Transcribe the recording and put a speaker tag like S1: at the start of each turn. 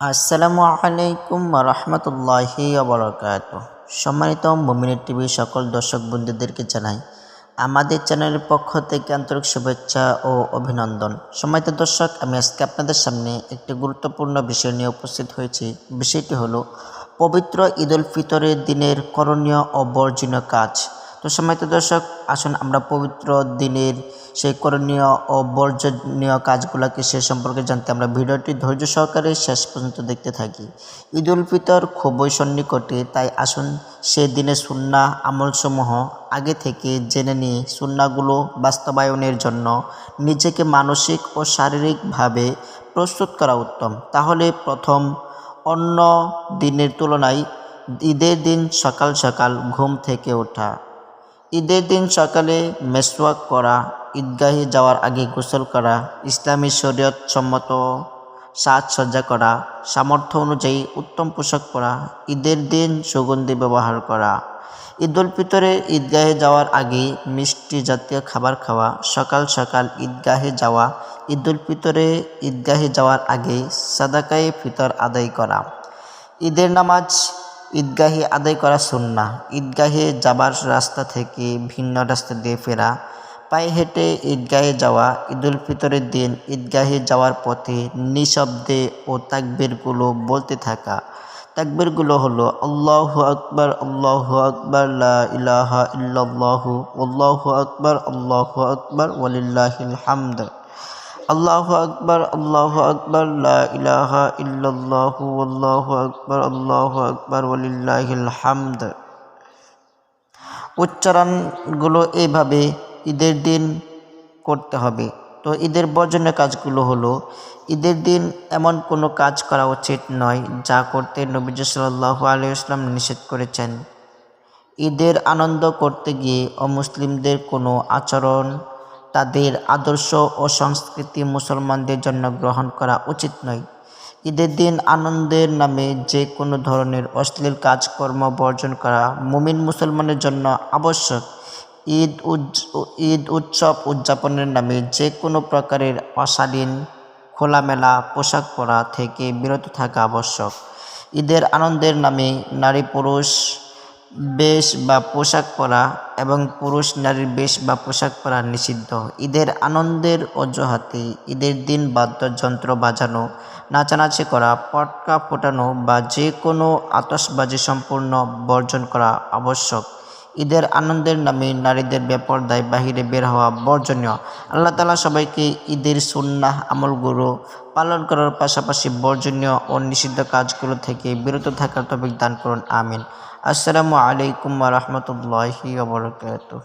S1: আসসালামু আলাইকুম রহমতুল্লাহি বরকাত সম্মানিত মুমিনের টিভি সকল দর্শক বন্ধুদেরকে জানাই, আমাদের চ্যানেলের পক্ষ থেকে আন্তরিক শুভেচ্ছা ও অভিনন্দন। সম্মানিত দর্শক, আমি আজকে আপনাদের সামনে একটি গুরুত্বপূর্ণ বিষয় নিয়ে উপস্থিত হয়েছি। বিষয়টি হলো, পবিত্র ঈদ উল ফিতরের দিনের করণীয় ও বর্জনীয় কাজ। তো সম্মানিত দর্শক, আসুন আমরা পবিত্র দিনের সেই করণীয় ও বর্জনীয় কাজগুলোকে সে সম্পর্কে জানতে আমরা ভিডিওটি ধৈর্য সহকারে শেষ পর্যন্ত দেখতে থাকি। ঈদ উল ফিতর খুবই সন্নিকটে, তাই আসুন সে দিনে সুন্না আমলসমূহ আগে থেকে জেনে নিয়ে সুন্নাগুলো বাস্তবায়নের জন্য নিজেকে মানসিক ও শারীরিকভাবে প্রস্তুত করা উত্তম। তাহলে প্রথম, অন্য দিনের তুলনায় ঈদের দিন সকাল সকাল ঘুম থেকে ওঠা। ঈদের দিন সকালে মেসওয়াক করা, ঈদগাহে যাওয়ার আগে গোসল করা, ইসলামী শরীয়ত সম্মত সাজসজ্জা করা, সামর্থ্য অনুযায়ী উত্তম পোশাক পরা, ঈদের দিন সুগন্ধি ব্যবহার করা। ঈদ উল ফিতরে ঈদগাহে যাওয়ার আগে মিষ্টি জাতীয় খাবার খাওয়া, সকাল সকাল ঈদগাহে যাওয়া ঈদ উল ফিতরে ঈদগাহে যাওয়ার আগে সাদাকায়ে ফিতর আদায় করা। ঈদের নামাজ ঈদগাহে আদায় করা সুন্না ঈদগাহে যাবার রাস্তা থেকে ভিন্ন রাস্তা দিয়ে ফেরা, পায়ে হেঁটে ঈদগাহে যাওয়া, ঈদুল ফিতরের দিন ঈদগাহে যাওয়ার পথে নিঃশব্দে ও তাকবিরগুলো বলতে থাকা। তাকবিরগুলো হলো, আল্লাহ আকবর আল্লাহ আকবর ইলাহা ইল্লাল্লাহু, আল্লাহু আকবর আল্লাহু আকবর, ওয়ালিল্লাহিল হামদ। আল্লাহ আকবর আল্লাহ আকবর ইলাহা ইল্লাল্লাহু, আল্লাহু আকবর আল্লাহু আকবর হামদ। উচ্চারণগুলো এইভাবে ঈদের দিন করতে হবে। তো ঈদের বর্জনের কাজগুলো হলো, ঈদের দিন এমন কোনো কাজ করা উচিত নয় যা করতে নবীজ সাল্লাহু আলিয়াল্লাম নিষেধ করেছেন। ঈদের আনন্দ করতে গিয়ে অমুসলিমদের কোনো আচরণ তাদের আদর্শ ও সংস্কৃতি মুসলমানদের জন্য গ্রহণ করা উচিত নয়। ঈদের দিন আনন্দের নামে যে কোনো ধরনের অশ্লীল কাজকর্ম বর্জন করা মুমিন মুসলমানের জন্য আবশ্যক। ঈদ ঈদ উৎসব উদযাপনের নামে যে কোনো প্রকারের অশালীন, খোলামেলা পোশাক পরা থেকে বিরত থাকা আবশ্যক। ঈদের আনন্দের নামে নারী পুরুষ বেশ বা পোশাক পরা এবং পুরুষ নারীর বেশ বা পোশাক পরা নিষিদ্ধ। ঈদের আনন্দের অজুহাতে ঈদের দিন বাদ্যযন্ত্র বাজানো, নাচানাচি করা, পটকা ফোটানো বা যে কোনো আতসবাজি সম্পূর্ণ বর্জন করা আবশ্যক। ঈদের আনন্দের নামে নারীদের বেপরদায় বাহিরে বের হওয়া বর্জনীয়। আল্লাহ তালা সবাইকে ঈদের সুন্নাহ, আমলগুলো পালন করার পাশাপাশি বর্জনীয় ও নিষিদ্ধ কাজগুলো থেকে বিরত থাকার তবিক দান করুন। আমিন। আসসালামু আলাইকুম রহমতুল্লাহি